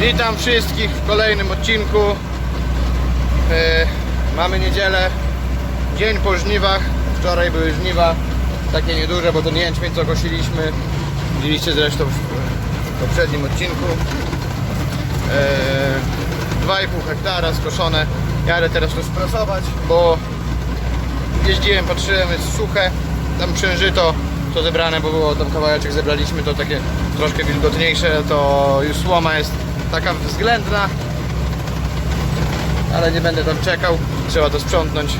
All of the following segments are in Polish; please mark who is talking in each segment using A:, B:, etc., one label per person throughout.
A: Witam wszystkich w kolejnym odcinku. E, mamy niedzielę, dzień po żniwach. Wczoraj były żniwa, takie nieduże, bo ten jęczmień co kosiliśmy. Widzieliście zresztą w poprzednim odcinku. E, 2,5 hektara skoszone. Jadę teraz to sprasować, bo jeździłem, patrzyłem, jest suche. Tam przężyto to zebrane, bo było tam kawałeczek zebraliśmy, to takie troszkę wilgotniejsze, to już słoma jest taka względna. Ale nie będę tam czekał, trzeba to sprzątnąć.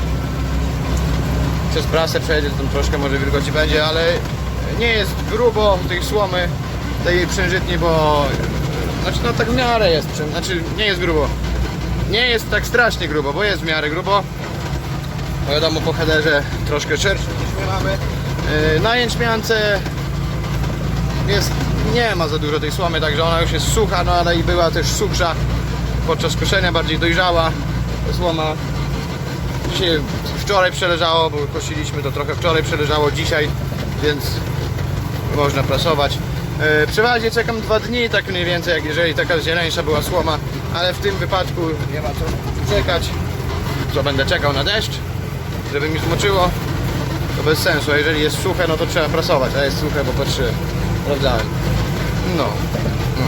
A: Przez prasę przejdzie, tam troszkę może wilgoci będzie, ale nie jest grubo tej słomy, tej przężytni, bo znaczy no tak w miarę jest, znaczy nie jest grubo. Nie jest tak strasznie grubo, bo jest w miarę grubo. Bo wiadomo po headerze troszkę szerszy niż my mamy. Yy, Na jęczmiance jest, nie ma za dużo tej słomy, także ona już jest sucha, no ale i była też suchsza podczas koszenia, bardziej dojrzała słoma. Dzisiaj, wczoraj przeleżało, bo kosiliśmy to trochę wczoraj przeleżało, dzisiaj, więc można prasować. Yy, Przeważnie czekam dwa dni, tak mniej więcej, jak jeżeli taka zieleńsza była słoma, ale w tym wypadku nie ma co czekać. Co będę czekał na deszcz, żeby mi zmoczyło, to bez sensu. A jeżeli jest suche, no to trzeba prasować, a jest suche, bo patrzyłem, sprawdzałem. No, no.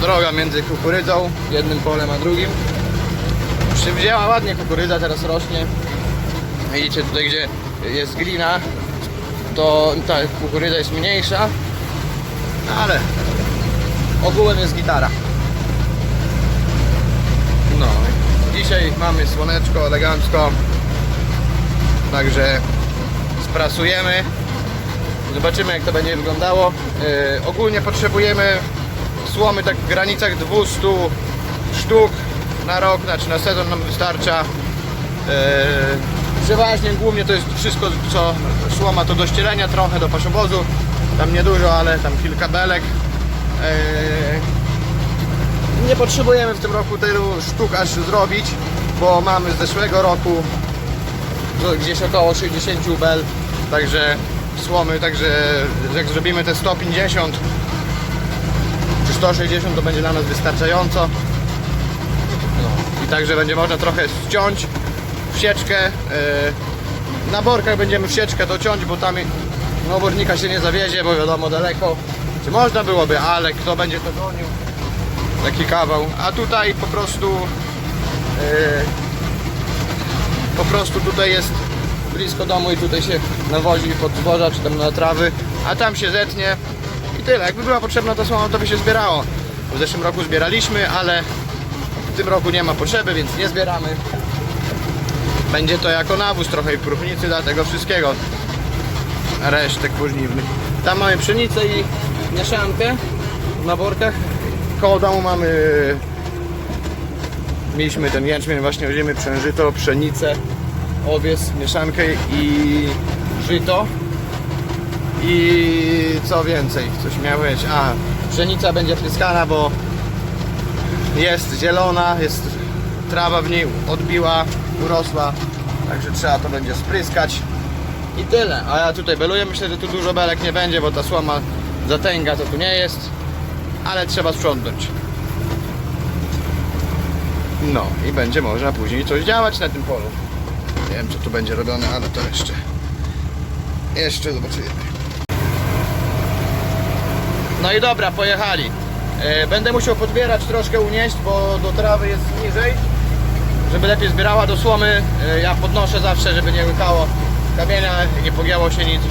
A: Droga między kukurydzą, jednym polem a drugim. Przywdziała ładnie kukurydza, teraz rośnie. Widzicie tutaj, gdzie jest glina, to ta kukurydza jest mniejsza, ale ogółem jest gitara. No, dzisiaj mamy słoneczko, elegancko, także sprasujemy. Zobaczymy jak to będzie wyglądało. Yy, ogólnie potrzebujemy słomy tak w granicach 200 sztuk na rok, znaczy na sezon nam wystarcza. Yy, przeważnie głównie to jest wszystko co słoma to do ścielenia trochę, do paszowozu. Tam niedużo, ale tam kilka belek. Yy, nie potrzebujemy w tym roku tylu sztuk aż zrobić, bo mamy z zeszłego roku gdzieś około 60 bel, także słomy, także jak zrobimy te 150 czy 160 to będzie dla nas wystarczająco. No. I także będzie można trochę ściąć w sieczkę. Yy, na borkach będziemy w sieczkę to ciąć, bo tam no, obornika się nie zawiezie, bo wiadomo daleko. Czy można byłoby, ale kto będzie to gonił? Taki kawał. A tutaj po prostu yy, po prostu tutaj jest blisko domu i tutaj się nawozi pod zboża czy tam na trawy, a tam się zetnie i tyle. Jakby była potrzebna ta słoma, to by się zbierało. W zeszłym roku zbieraliśmy, ale w tym roku nie ma potrzeby, więc nie zbieramy. Będzie to jako nawóz trochę i próchnicy dla tego wszystkiego. Resztek pożniwnych. Tam mamy pszenicę i mieszankę na workach. Koło domu mamy Mieliśmy ten jęczmień, właśnie weźmiemy przężyto, pszenicę, owiec, mieszankę i żyto. I co więcej, coś miałeś? A, pszenica będzie pryskana, bo jest zielona, jest trawa w niej odbiła, urosła, także trzeba to będzie spryskać. I tyle. A ja tutaj beluję, myślę, że tu dużo belek nie będzie, bo ta słoma zatęga to tu nie jest, ale trzeba sprzątnąć. No i będzie można później coś działać na tym polu. Nie wiem co tu będzie robione, ale to jeszcze. Jeszcze zobaczymy. No i dobra, pojechali. E, Będę musiał podbierać troszkę unieść, bo do trawy jest niżej. Żeby lepiej zbierała do słomy. e, Ja podnoszę zawsze, żeby nie łykało kamienia, nie pogięło się nic.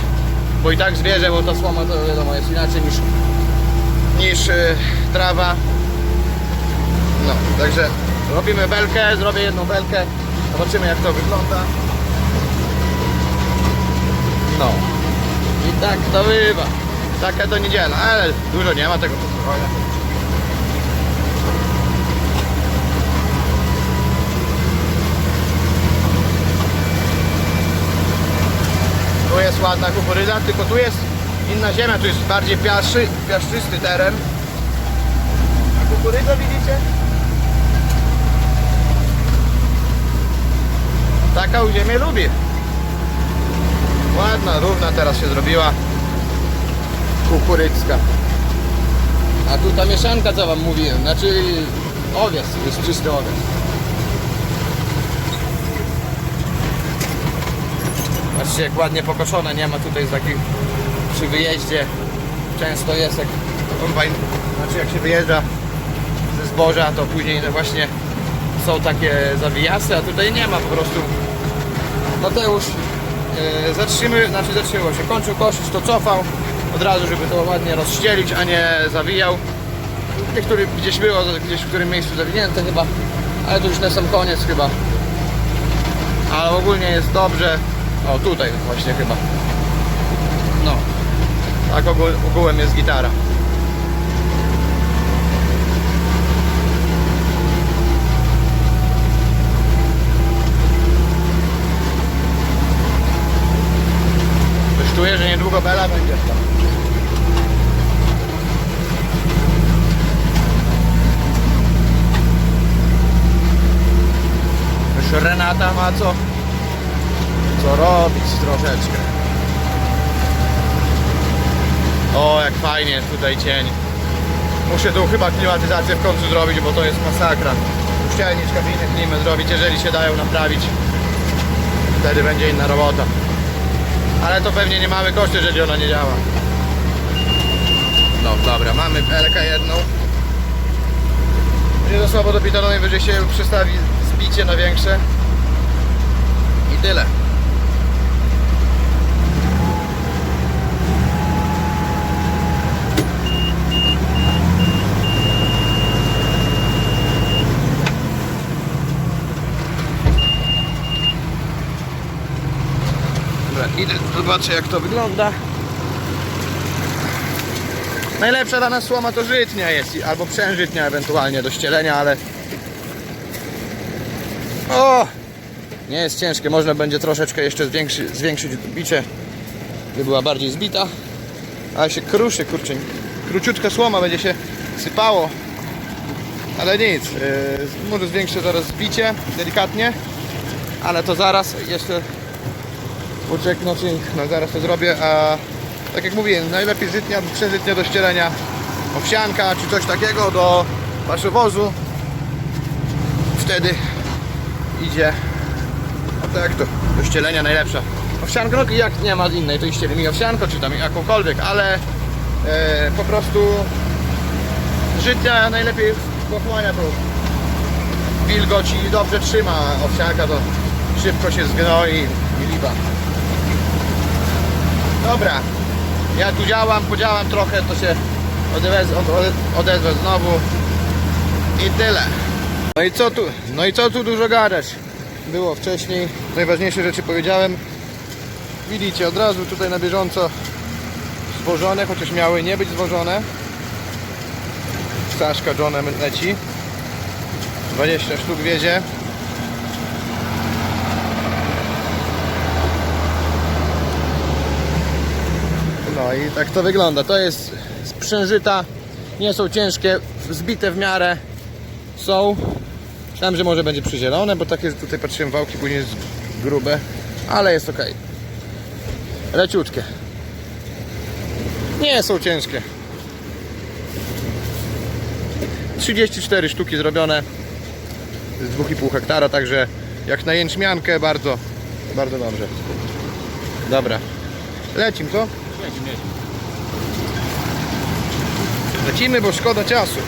A: Bo i tak zwierzę, bo ta słoma to wiadomo jest inaczej niż, niż e, trawa. No, także robimy belkę, zrobię jedną belkę, zobaczymy jak to wygląda. No. I tak to bywa. Taka to niedziela, ale dużo nie ma tego posłuchania. Tu jest ładna kukurydza, tylko tu jest inna ziemia, tu jest bardziej piaszczy, piaszczysty teren. A kukurydza widzicie? Taka ziemię lubi. Ładna, równa teraz się zrobiła kukurydzka. A tu ta mieszanka, co wam mówiłem, znaczy owiec, jest czysty owiec. Patrzcie jak ładnie pokoszone, nie ma tutaj takich przy wyjeździe często jest jak kombajn, znaczy jak się wyjeżdża ze zboża, to później właśnie są takie zawijasy, a tutaj nie ma po prostu. Mateusz e, zatrzymy, znaczy zatrzymał się, kończył kosić, to cofał od razu, żeby to ładnie rozścielić, a nie zawijał. Niektóry gdzieś było, gdzieś w którym miejscu zawinięte chyba, ale to już na sam koniec chyba. Ale ogólnie jest dobrze. O, tutaj właśnie chyba. No. Tak ogół, ogółem jest gitara. Czuję, że niedługo Bela będzie. Już Renata ma co, co robić troszeczkę. O, jak fajnie tutaj cień. Muszę tu chyba klimatyzację w końcu zrobić, bo to jest masakra. Uszczelnić kabinę, klimę zrobić, jeżeli się dają naprawić. Wtedy będzie inna robota. Ale to pewnie nie mamy koszty, jeżeli ona nie działa. No dobra, mamy LK jedną. Będzie za słabo dopitano, najwyżej się przestawi zbicie na większe. I tyle. Dobra, idę, zobaczę jak to wygląda. Najlepsza dla nas słoma to żytnia jest, albo przężytnia ewentualnie do ścielenia, ale... O! Nie jest ciężkie, można będzie troszeczkę jeszcze zwiększy, zwiększyć bicie, by była bardziej zbita. Ale się kruszy, kurczę. Króciutka słoma będzie się sypało. Ale nic, yy, może zwiększę zaraz zbicie, delikatnie. Ale to zaraz jeszcze Uczek, no, czy, no zaraz to zrobię, a tak jak mówiłem, najlepiej żytnia, przeżytnia do ścielenia owsianka czy coś takiego do paszowozu. Wtedy idzie, a tak to do ścielenia najlepsza. Owsianka, no jak nie ma innej, to iście mi owsianko czy tam jakąkolwiek, ale e, po prostu żytnia najlepiej pochłania to wilgoć i dobrze trzyma owsianka, to szybko się zgnoi i liba. Dobra, ja tu działam, podziałam trochę, to się odezwę, od- odezwę znowu i tyle. No i co tu, no i co tu dużo gadać? Było wcześniej, najważniejsze rzeczy powiedziałem. Widzicie, od razu tutaj na bieżąco zwożone, chociaż miały nie być zwożone. Staszka Johnem leci. 20 sztuk wiezie. I tak to wygląda. To jest sprzężyta, nie są ciężkie, zbite w miarę są. Myślałem, że może będzie przyzielone, bo takie tutaj patrzyłem wałki, później grube, ale jest ok. Leciutkie. Nie są ciężkie. 34 sztuki zrobione z 2,5 hektara, także jak na jęczmiankę bardzo, bardzo dobrze. Dobra. Lecim, co? Lecimy, bo szkoda czasu.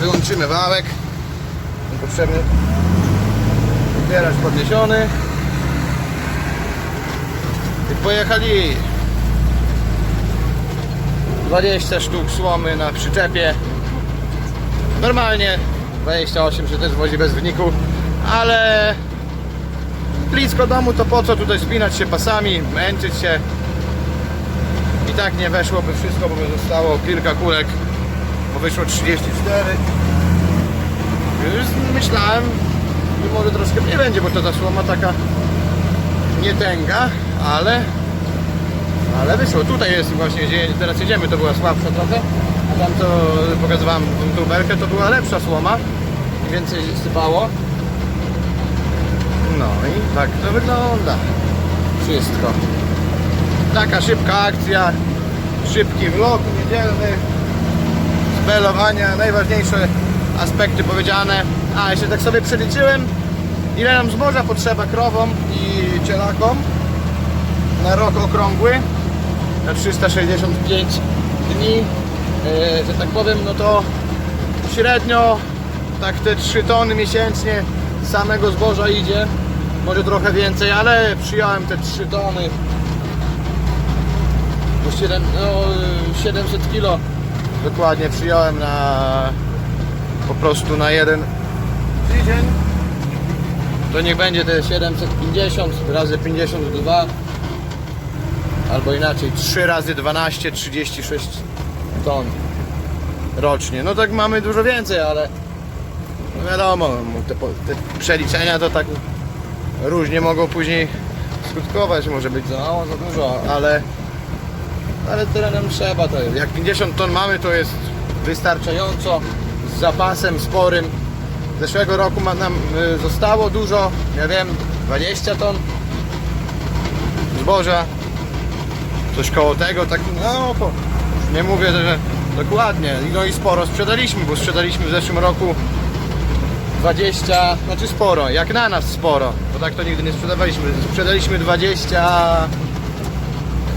A: Wyłączymy wałek. Potrzebny zbierać podniesiony. I pojechali. 20 sztuk słomy na przyczepie. Normalnie 28 się też wozi bez wyniku, ale blisko domu to po co tutaj spinać się pasami, męczyć się. I tak nie weszłoby wszystko, bo by zostało kilka kulek, bo wyszło 34. Już myślałem, że może troszkę nie będzie, bo to ta słoma taka nie tęga, ale ale wyszło. Tutaj jest właśnie, gdzie teraz jedziemy, to była słabsza trochę, tam co pokazywałem tą tubelkę, to była lepsza słoma i więcej sypało. No tak to wygląda. Wszystko. Taka szybka akcja, szybki vlog niedzielny, z belowania, najważniejsze aspekty powiedziane. A, jeszcze tak sobie przeliczyłem, ile nam zboża potrzeba krowom i cielakom na rok okrągły, na 365 dni, że tak powiem, no to średnio tak te 3 tony miesięcznie samego zboża idzie, może trochę więcej, ale przyjąłem te 3 tony. Bo 7, no, 700 kilo dokładnie przyjąłem na po prostu na jeden tydzień. To niech będzie te 750 razy 52 albo inaczej 3 razy 12 36 ton rocznie no tak mamy dużo więcej ale no wiadomo te, po- te przeliczenia to tak różnie mogą później skutkować może być za mało za dużo ale ale tyle nam trzeba to. Jak 50 ton mamy to jest wystarczająco z zapasem sporym. Zeszłego roku ma nam y, zostało dużo, ja wiem, 20 ton zboża. Coś koło tego, tak no po, nie mówię, że dokładnie. No i sporo sprzedaliśmy, bo sprzedaliśmy w zeszłym roku 20, znaczy sporo, jak na nas sporo, bo tak to nigdy nie sprzedawaliśmy. Sprzedaliśmy 20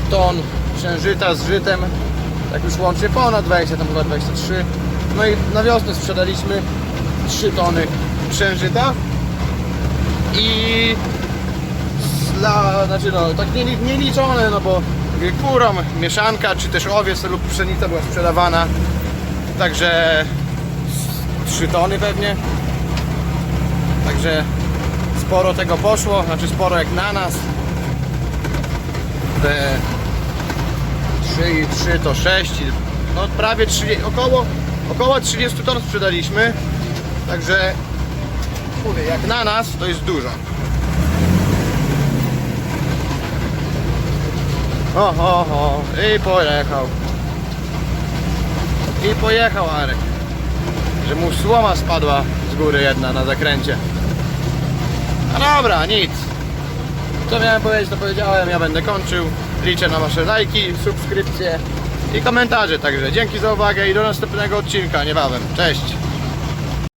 A: ton przężyta z żytem, tak już łącznie ponad 20, tam chyba 23. No i na wiosnę sprzedaliśmy 3 tony przężyta i dla, znaczy no, tak nie, nie no bo kurom mieszanka, czy też owiec lub pszenica była sprzedawana, także 3 tony pewnie, także sporo tego poszło, znaczy sporo jak na nas, te 3 i 3 to 6, i- no prawie 30, około, około 30 ton sprzedaliśmy, także mówię, jak na nas to jest dużo. O, o, o, i pojechał. I pojechał Arek. Że mu słoma spadła z góry jedna na zakręcie. No dobra, nic. Co miałem powiedzieć, to powiedziałem, ja będę kończył. Liczę na Wasze lajki, subskrypcje i komentarze. Także dzięki za uwagę i do następnego odcinka niebawem. Cześć!